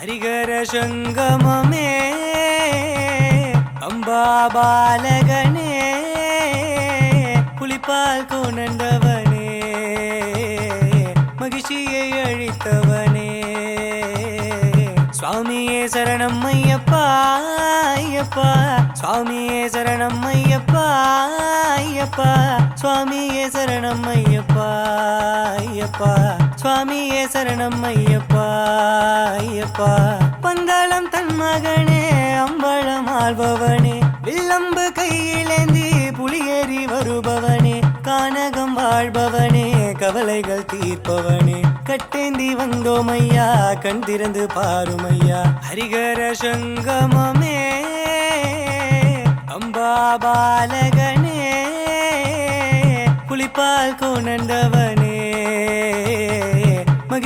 ஹரிகர சங்கமமே அம்பா பாலகனே புலிப்பால் கொண்டவனே மகிழ்ச்சியை அழித்தவனே சுவாமியே சரணம் ஐயப்பா ஐயப்பா. சுவாமியே சரணம் ஐயப்பா ஐயப்பா. சுவாமியே சரணம் ஐயப்பா ஐயப்பா. சுவாமியே சரணம் ஐயப்பா ஐயப்பா. பந்தாளம் தன் மகனே அம்பழம் ஆள்பவனே. வில்லம்பு கையிலேந்தி புலியேறி வருபவனே. கானகம் வாழ்பவனே கவலைகள் தீர்ப்பவனே. கட்டேந்தி வந்தோம் ஐயா கண் திறந்து பாருமையா. ஹரிகர சங்கமமே அம்பா பாலகனே. புலிப்பால் கொண்டவனே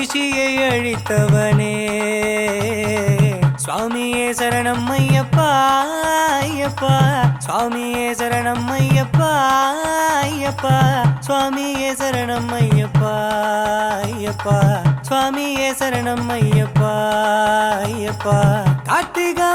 மகிழ்ச்சியை அழித்தவனே. சுவாமியே சரணம் ஐயப்பா ஐயப்பா. சுவாமியே சரணம் ஐயப்பா ஐயப்பா. சுவாமியே சரணம் ஐயப்பா ஐயப்பா. சுவாமியே சரணம் ஐயப்பா ஐயப்பா. கார்த்திக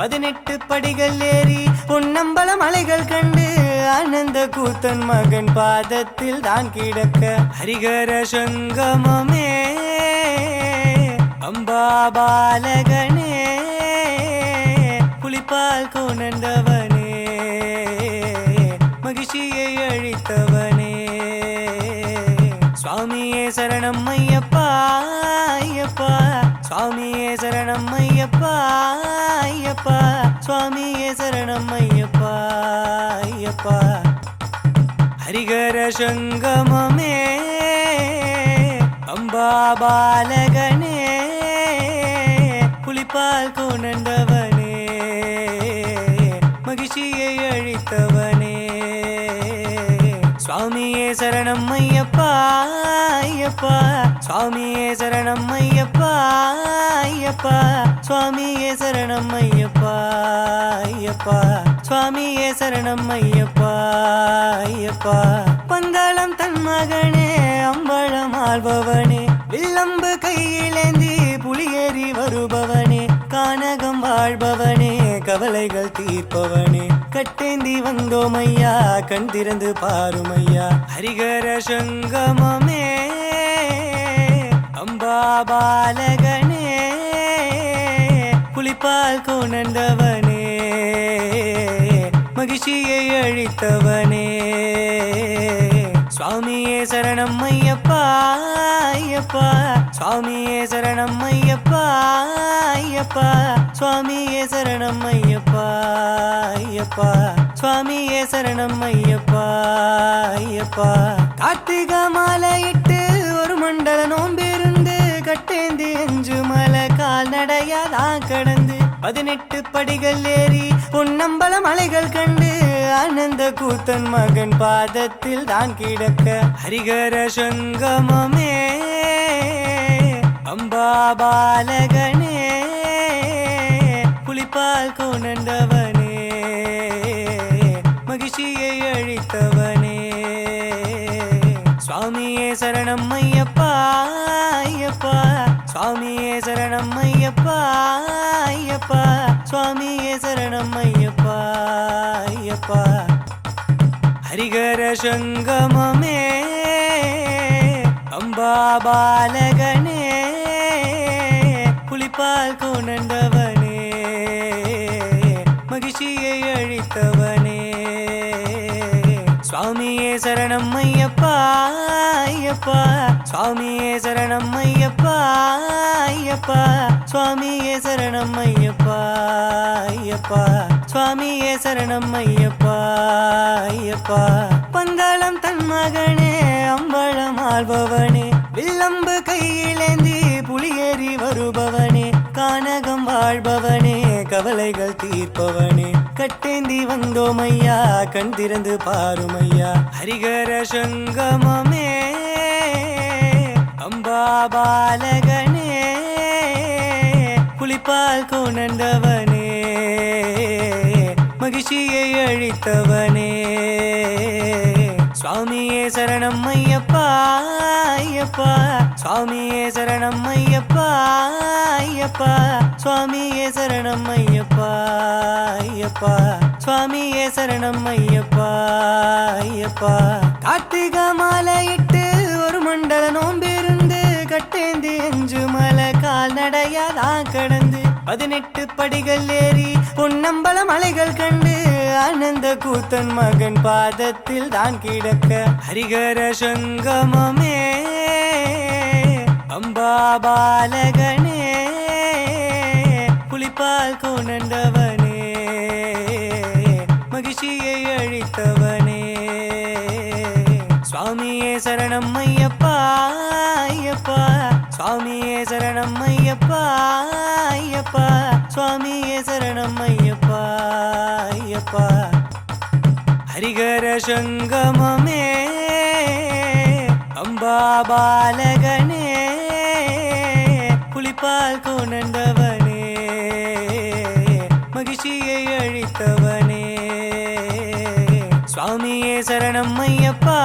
பதினெட்டு படிகள் ஏறி பொன்னம்பல மலைகள் கண்டு ஆனந்த கூத்தன் மகன் பாதத்தில் தான் கிடக்க ஹரிகர சங்கமமே. அம்பா பாலகனே புலிப்பால் கொண்டவனே ஐயப்பா சுவாமியே சரணம் ஐயப்பா ஐயப்பா. ஹரிகர சங்கமமே அம்பா பாலகனே புலிப்பால் கொண்டவனே மகிழ்ச்சியை அழித்தவனே. சுவாமியே சரணம் ஐயப்பா ஐயப்பா சுவாமியே சரணம் ஐயப்பா ஐயப்பா சுவாமியே சரணம் ஐயப்பா ஐயப்பா சுவாமியே சரணம் ஐயப்பா ஐயப்பா. பந்தாளம் தன் மகனே அம்பளம் ஆள்பவனே வில்லம்பு கையிலேந்தி புலியேறி வருபவனே கானகம் வாழ்பவனே கவலைகள் தீர்ப்பவனே. கட்டேந்தி வந்தோமையா கண் திறந்து பாருமையா ஹரிகர சங்கமமே. பாலகனே புலிப்பால் கொண்டவனே மகிழ்ச்சியை அழித்தவனே. சுவாமியே சரணம் ஐயப்பா ஐயப்பா. சுவாமியே சரணம் ஐயப்பா ஐயப்பா. சுவாமியே சரணம் ஐயப்பா ஐயப்பா. சுவாமியே சரணம் ஐயப்பா ஐயப்பா. கார்த்திக மாலையிட்டு ஒரு மண்டல நோம்பிருந்து அஞ்சு மலை கால்நடையாதான் கடந்து பதினெட்டு படிகள் ஏறி பொன்னம்பல மலைகள் கண்டு ஆனந்த கூத்தன் மகன் பாதத்தில் தான் கிடக்க ஹரிகர சங்கமமே. அம்பா பாலகனே புலிப்பால் கொண்டவனே மகிழ்ச்சியை அழித்தவனே. சுவாமியே சரணம்மை சுவாமியே சரணம் ஐயப்பா ஐயப்பா. சுவாமியே சரணம் ஐயப்பா ஐயப்பா. ஹரிகர சங்கமமே அம்பா பாலகனே புலிப்பால் கொண்டவனே மகிழ்ச்சியை அழித்தவனே சுவாமியே சரணம் ஐயப்பா ஐயப்பா. சுவாமியே சரணம் ஐயப்பா. ஐயப்பா சுவாமியே சரணம் ஐயப்பா ஐயப்பா சுவாமியே சரணம் ஐயப்பா ஐயப்பா. பந்தாளம் தன் மகனே அம்பளம் ஆள்பவனே வில்லம்பு கையிலேந்தி புலியேறி வருபவனே கானகம் வாழ்பவனே கவலைகள் தீர்ப்பவனே. கட்டேந்தி வந்தோம் ஐயா கண் திறந்து பாரும் ஐயா ஹரிகர சங்கமமே அம்பா பாலகனே. பால் கொண்டவனே மகிழ்ச்சியை அழித்தவனே சுவாமியே சரணம் ஐயப்பா ஐயப்பா. சுவாமியே சரணம் ஐயப்பா ஐயப்பா. சுவாமியே சரணம் ஐயப்பா ஐயப்பா. சுவாமியே சரணம் ஐயப்பா ஐயப்பா. கார்த்திகை மாலையிட்டு ஒரு மண்டல நோம்பிருந்து அஞ்சு மலை கால்நடையா தான் கடந்து? பதினெட்டு படிகள் ஏறி பொன்னம்பல மலைகள் கண்டு ஆனந்த கூத்தன் மகன் பாதத்தில் தான் கிடக்க. ஹரிகர சங்கமமே அம்பா பாலகனே புலிப்பால் கொண்டவர் சுவாமியே சரணம் ஐயப்பா ஐயப்பா. சுவாமியே சரணம் ஐயப்பா ஐயப்பா. ஹரிகர சங்கமமே அம்பா பாலகனே புலிப்பால் கொண்டவனே மகிழ்ச்சியை அழித்தவனே. சுவாமியே சரணம் ஐயப்பா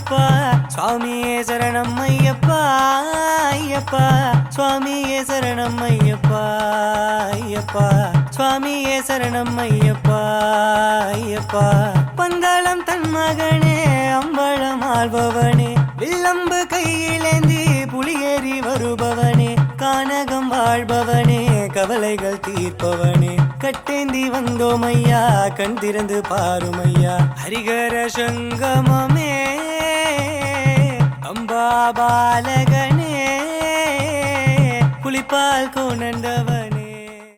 ஐயப்பா சுவாமியே சரணம் ஐயப்பா ஐயப்பா சுவாமியே சரணம் ஐயப்பா ஐயப்பா சுவாமியே சரணம் ஐயப்பா ஐயப்பா. பந்தளம் தன் மகனே அம்பளம் ஆள்பவனே வில்லம்பு கையிலேந்தி புலியேறி வருபவனே கானகம் வாழ்பவனே கவலைகள் தீர்ப்பவனே. கட்டேந்தி வந்தோமையா கண் திறந்து பாருமையா ஹரிகர சங்கமமே பாலகனே புலிப்பால் கொண்டவர்